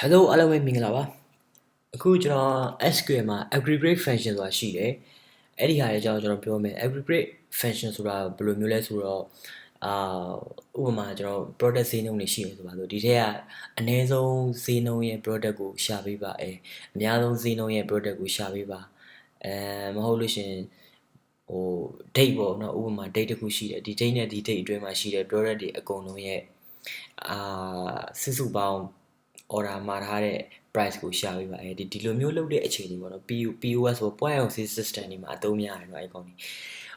Hello အားလုံးပဲမင်္ဂလာပါအခုကျွန်တော် SQL မှာ aggregate function ဆိုတာရှိတယ်အဲ့ဒီဟာလေးကျွန်တော်ကျွန်တော်ပြောမယ် aggregate function ဆိုတာဘယ်လိုမျိုးလဲဆိုတော့အာဥပမာကျွန်တော် product ဈေးနှုန်းတွေရှိတယ်ဆိုပါဆိုဒီထက်ကအနည်းဆုံးဈေးနှုန်းရဲ့ product ကိုရှာပေးပါအဲအများဆုံးဈေးနှုန်းရဲ့ product ကိုရှာပေးပါအဲမဟုတ်လို့ရှရင်ဟို date ပေါ့နော်ဥပမာ date တစ်ခုရှိတယ်ဒီ date နဲ့ဒီ date အတွင်းမှာရှိတဲ့ product တွေအကုန်လုံးရဲ့အာစုစုပေါင်း order မှာထားတဲ့ price ကိုရှာပေးပါအဲဒီဒီလိုမျိုးလုပ်တဲ့အခြေအနေပေါ့နော် PO POS ဆို point of sale system တွေမှာအသုံးများတယ်เนาะအဲကောင်ကြီး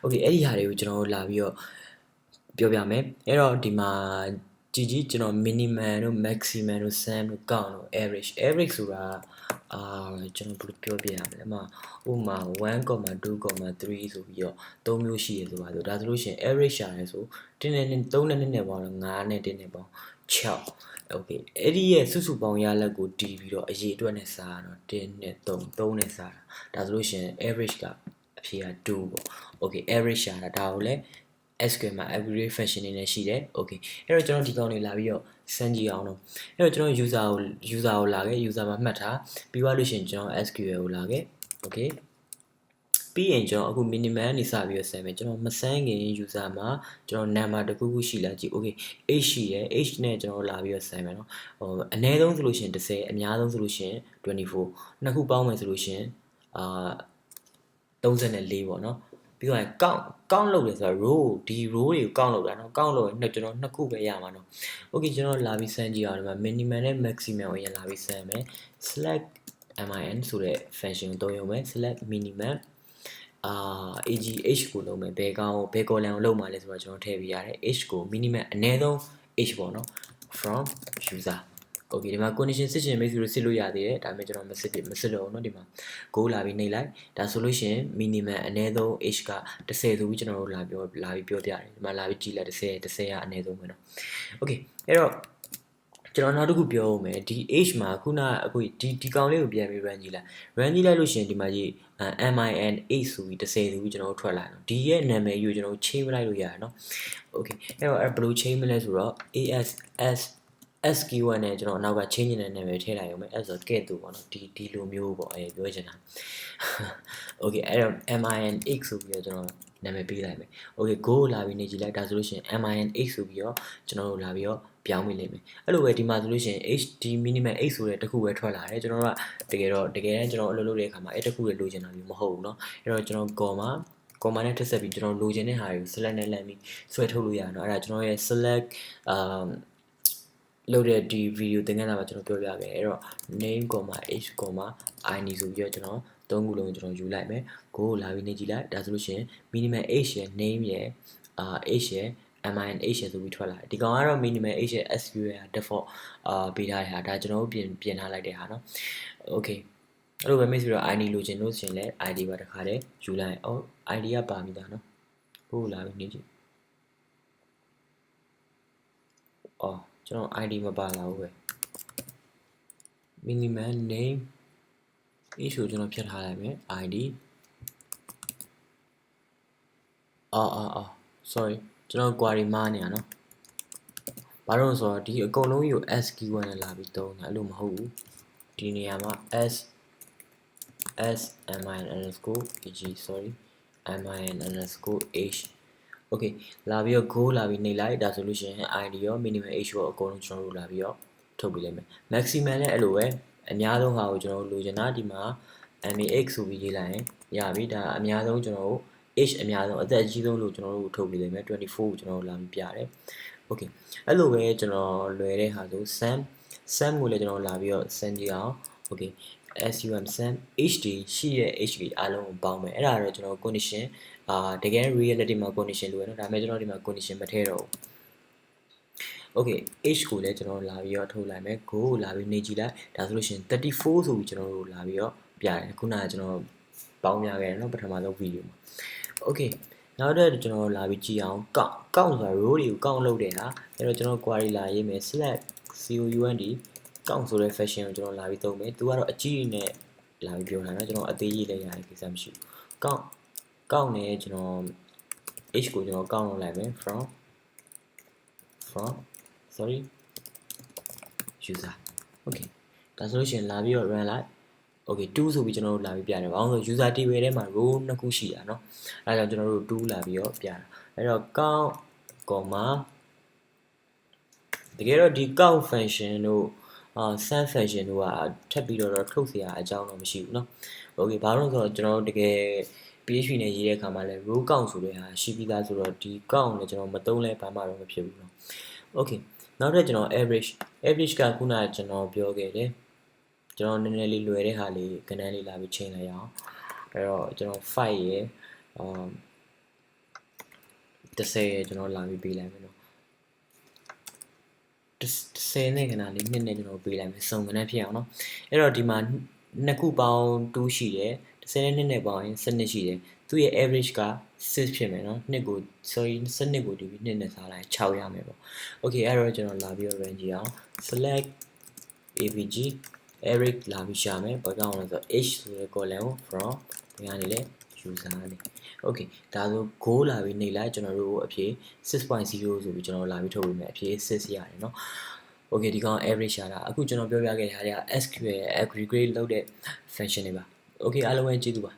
okay အဲ့ဒီဟာတွေကိုကျွန်တော်တို့လာပြီးတော့ပြောပြမယ်အဲ့တော့ဒီမှာကြည်ကြီးကျွန်တော် minimum တို့ maximum တို့ sum တို့ count တို့ average average ဆိုတာအာကျွန်တော်ဘယ်လိုပြောပြရမလဲအမဥပမာ1.2.3ဆိုပြီးတော့၃မျိုးရှိရဆိုပါဆိုဒါဆိုလို့ရှိရင် average ရှာရဲဆိုတင်းနဲ့3နဲ့နဲ့နဲ့ပေါင်းတော့9နဲ့တင်းနဲ့ပေါင်း6 okay အဲ့ဒီရဲ့စုစုပေါင်းရလက်ကိုတီးပြီးတော့အရေးအတွက်နဲ့စားတော့1နဲ့3 3နဲ့စားတာဒါဆိုလို့ရှိရင် average ကအဖြေက2ပေါ့ okay average ရှာတာဒါကိုလည်း SQL မှာ aggregate function တွေနဲ့ရှိတယ် okay အဲ့တော့ကျွန်တော်ဒီကောင်တွေလာပြီးတော့စမ်းကြည့်အောင်တော့အဲ့တော့ကျွန်တော် user ကို user ကိုလာခဲ့ user မှာမှတ်ထားပြီးသွားလို့ရှိရင်ကျွန်တော် SQL ကိုလာခဲ့ okay ပြီးရင်ကျွန်တော်အခု minimum နေစပြီးတော့ဆယ်မယ်ကျွန်တော်မဆန်းခင် user မှာကျွန်တော် number တစ်ခုခုရှိလားကြည့် okay h ရှိရယ် h နဲ့ကျွန်တော်လာပြီးတော့ဆယ်မယ်နော်ဟိုအနည်းဆုံးဆိုလို့ရှိရင်30အများဆုံးဆိုလို့ရှိရင်24နှစ်ခုပေါင်းမယ်ဆိုလို့ရှိရင်အာ34ပေါ့နော်ပြီးတော့ count count လုပ်တယ်ဆိုတာ row ဒီ row တွေကို count လုပ်တာเนาะ count လုပ်ရင်နှစ်ကျွန်တော်နှစ်ခုပဲရမှာเนาะ okay ကျွန်တော်လာပြီးစမ်းကြည့်အောင်ဒီမှာ minimum နဲ့ maximum ကိုရင်လာပြီးစမ်းမယ် select min ဆိုတဲ့ function ကိုသုံးရုံပဲ select minimum အာ AGH ကိုလုံးမယ်ဘယ်ကောင်ဘယ် column ကိုလုံးမှာလဲဆိုတော့ကျွန်တော်ထည့်ပေးရတယ် H ကို minimum အနည်းဆုံး H ပေါ့နော် from user okay ဒီမှာ condition စစ်ချင်မိတ်ဆွေတို့စစ်လို့ရသေးတယ်ဒါပေမဲ့ကျွန်တော်မစစ်ပြမစစ်လို့အောင်เนาะဒီမှာ go လာပြီးနှိပ်လိုက်ဒါဆိုလို့ရှိရင် minimum အနည်းဆုံး H က30ဆိုပြီးကျွန်တော်တို့လာပြောလာပြီးပြောပြတယ်ဒီမှာလာပြီးကြည့်လိုက်30 30ကအနည်းဆုံးပဲเนาะ okay အဲ့တော့ ကျွန်တော်နောက်တစ်ခုပြောဦးမယ်ဒီ age မှာခုနအခုဒီဒီကောင်လေးကိုပြန်ပြီး run ကြည့်လိုက် run ကြည့်လိုက်လို့ရှိရင်ဒီမှာကြီး min 8ဆိုပြီး30ဆိုပြီးကျွန်တော်တို့ထွက်လာတယ်ဒီရဲ့နာမည်ယူကျွန်တော်တို့ change လိုက်လို့ရတယ်เนาะ okay အဲ့တော့အဲ့ဘယ်လို change မလဲဆိုတော့ as s s keyword နဲ့ကျွန်တော်အနောက်က change နေတဲ့နာမည်ထည့်လိုက်ရုံပဲအဲ့ဆိုကဲ့သို့ပေါ့နော်ဒီဒီလိုမျိုးပေါ့အဲပြောချင်တာ okay အဲ့တော့ min x ဆိုပြီးတော့ကျွန်တော်နာမည်ပေးလိုက်မယ် okay go လာပြီးနေကြည့်လိုက်ဒါဆိုလို့ရှိရင် min x ဆိုပြီးတော့ကျွန်တော်တို့လာပြီးတော့ ပြောင်းမိလိမ့်မယ်အဲ့လိုပဲဒီမှာဆိုလို့ရှိရင် hd minimum x ဆိုတဲ့တစ်ခုပဲထွက်လာတယ်ကျွန်တော်တို့ကတကယ်တော့တကယ်တမ်းကျွန်တော်အလုပ်လုပ်တဲ့အခါမှာအဲ့တစ်ခုပဲလိုချင်တာမျိုးမဟုတ်ဘူးเนาะအဲ့တော့ကျွန်တော် comma ကွန်မာနဲ့ထပ်ဆက်ပြီးကျွန်တော်လိုချင်တဲ့ဟာတွေကို select နဲ့လမ်းပြီးဆွဲထုတ်လို့ရတယ်เนาะအဲ့ဒါကျွန်တော်ရဲ့ select um လုပ်တဲ့ဒီ video သင်ခန်းစာမှာကျွန်တော်ပြောပြခဲ့အဲ့တော့ name, h, id ဆိုပြီးတော့ကျွန်တော်သုံးခုလုံးကျွန်တော်ယူလိုက်မယ်ကိုကိုလာပြီးနေကြည့်လိုက်ဒါဆိုလို့ရှိရင် minimum h ရဲ့ name ရဲ့အာ h ရဲ့ min h ရဲ့ဆိုပြီးထွက်လာတယ်ဒီကောင်ကတော့ minimum h ရဲ့ sql ရဲ့ default အာပေးထားတဲ့ဟာဒါကျွန်တော်တို့ပြင်ပြင်ထားလိုက်တဲ့ဟာเนาะ okay အဲ့လိုပဲမိတ်ဆွေတော့ ID လိုချင်လို့ဆိုရင်လည်း ID ပါတခါတည်းယူလိုက်အောင် ID ကပါမိတာเนาะကိုလာပြီးနေကြည့်အော်ကျွန်တော် ID မပါလာဘူးပဲ minimum name issue ကျွန်တော်ဖြတ်ထားလိုက်မယ် ID အော်အော်အော် sorry ကျွန်တော် query မှားနေတာနော်ဘာလို့ဆိုတော့ဒီအကုန်လုံးကို s keyword နဲ့လာပြီးသုံးတယ်အဲ့လိုမဟုတ်ဘူးဒီနေရာမှာ s s min underscore ag sorry min underscore h okay လာပြီးတော့ go လာပြီးနှိပ်လိုက်ဒါဆိုလို့ရှိရင် id ရော minimum h ရောအကုန်လုံးကျွန်တော်တို့လာပြီးတော့ထုတ်ပေးလိုက်မယ် maximum လည်းအဲ့လိုပဲအများဆုံးဟာကိုကျွန်တော်တို့လိုချင်တာဒီမှာ max ဆိုပြီးရေးလိုက်ရင်ရပြီဒါအများဆုံးကျွန်တော်တို့ age အများဆုံးအသက်အကြီးဆုံးလို့ကျွန်တော်တို့ထုတ်ပြီးလိမ့်မယ်24ကိုကျွန်တော်တို့လာပြီးပြတယ် okay အဲ့လိုပဲကျွန်တော်လွယ်တဲ့ဟာဆို sum sum ကိုလည်းကျွန်တော်လာပြီးတော့ sum ကြည့်အောင် okay SUM SAM HD ရှိတဲ့ HD အားလုံးကိုပေါင်းမယ်အဲ့ဒါတော့ကျွန်တော် condition အာတကယ် reality မှာ condition လိုရနော်ဒါပေမဲ့ကျွန်တော်ဒီမှာ condition မထည့်တော့ဘူး Okay H ကိုလည်းကျွန်တော်လာပြီးတော့ထုတ်လိုက်မယ် Go ကိုလာပြီးနေကြည့်လိုက်ဒါဆိုလို့ရှိရင်34ဆိုပြီးကျွန်တော်တို့လာပြီးတော့ပြတယ်ခုနကကျွန်တော်ပေါင်းပြခဲ့တယ်နော်ပထမဆုံး video မှာ okay နောက်တော့ကျွန်တော်လာပြီးကြည့်အောင်ကောက်ကောက်ဆိုတာ row တွေကိုကောက်လုပ်တယ်ဟာအဲ့တော့ကျွန်တော် query လာရေးမယ် slash cound ကောက်ဆိုတဲ့ fashion ကိုကျွန်တော်လာပြီးသုံးမယ်သူကတော့အကြည့်နဲ့လာပြီးပြောတာနော်ကျွန်တော်အသေးကြီးလည်းရတယ်ကိစ္စမရှိဘူးကောက်ကောက်နေကျွန်တော် h ကိုကျွန်တော်ကောက်လုပ်လိုက်မယ် from from sorry user okay ဒါဆိုလို့ရှိရင်လာပြီးတော့ run လိုက် okay 2ဆိုပြီးကျွန်တော်တို့လာပြီးပြတယ်ဘာလို့လဲဆို user table ထဲမှာ row နှစ်ခုရှိတာเนาะအဲဒါကြောင့်ကျွန်တော်တို့2လာပြီးတော့ပြတာအဲ့တော့ count comma တကယ်တော့ဒီ count function တို့အာ sum function တို့ကထပ်ပြီးတော့ထုတ်เสียအကြောင်းတော့မရှိဘူးเนาะ okay ဘာလို့လဲဆိုတော့ကျွန်တော်တို့တကယ် PHP နဲ့ရေးတဲ့အခါမှာလဲ row count ဆိုတဲ့ဟာရှိပြီးသားဆိုတော့ဒီ count ကိုကျွန်တော်မသုံးလဲဘာမှတော့မဖြစ်ဘူးเนาะ okay နောက်ထပ်ကျွန်တော် average average ကခုနကကျွန်တော်ပြောခဲ့တယ် ကျွန်တော်နည်းနည်းလေးလွယ်တဲ့ဟာလေးကဏ္ဍလေးလာပြီးချိန်လိုက်အောင်အဲ့တော့ကျွန်တော်5ရယ်အာ30ရယ်ကျွန်တော်လာပြီးပေးလိုက်မယ်နော်10နဲ့ခဏလေးနှစ်နဲ့ကျွန်တော်ပေးလိုက်မယ်စုံကဏ္ဍဖြစ်အောင်နော်အဲ့တော့ဒီမှာနှစ်ခုပေါင်း2ရှိတယ်10နဲ့နှစ်နဲ့ပေါင်းရင်7ရှိတယ်သူ့ရဲ့ average က6ဖြစ်မယ်နော်နှစ်ကို sorry 7ကိုဒီပြီးနှစ်နဲ့စားလိုက်6ရမယ်ပေါ့ okay အဲ့တော့ကျွန်တော်လာပြီးတော့ range ကြည့်အောင် select avg eric လာပြီးရှာမယ်ဘာကြောင့်လဲဆိုတော့ h ဆိုတဲ့ column ကို from ဘယ်ကနေလဲ user ကနေ okay ဒါဆို go လာပြီးနေလိုက်ကျွန်တော်တို့အဖြေ6.0ဆိုပြီးကျွန်တော်လာပြီးထုတ်ပေးမယ်အဖြေ6ရတယ်เนาะ okay ဒီကောင် average ရှာတာအခုကျွန်တော်ပြောပြခဲ့တဲ့ဟာတွေက SQL aggregate လုပ်တဲ့ function တွေပါ okay အားလုံးပဲကျေးဇူးပါ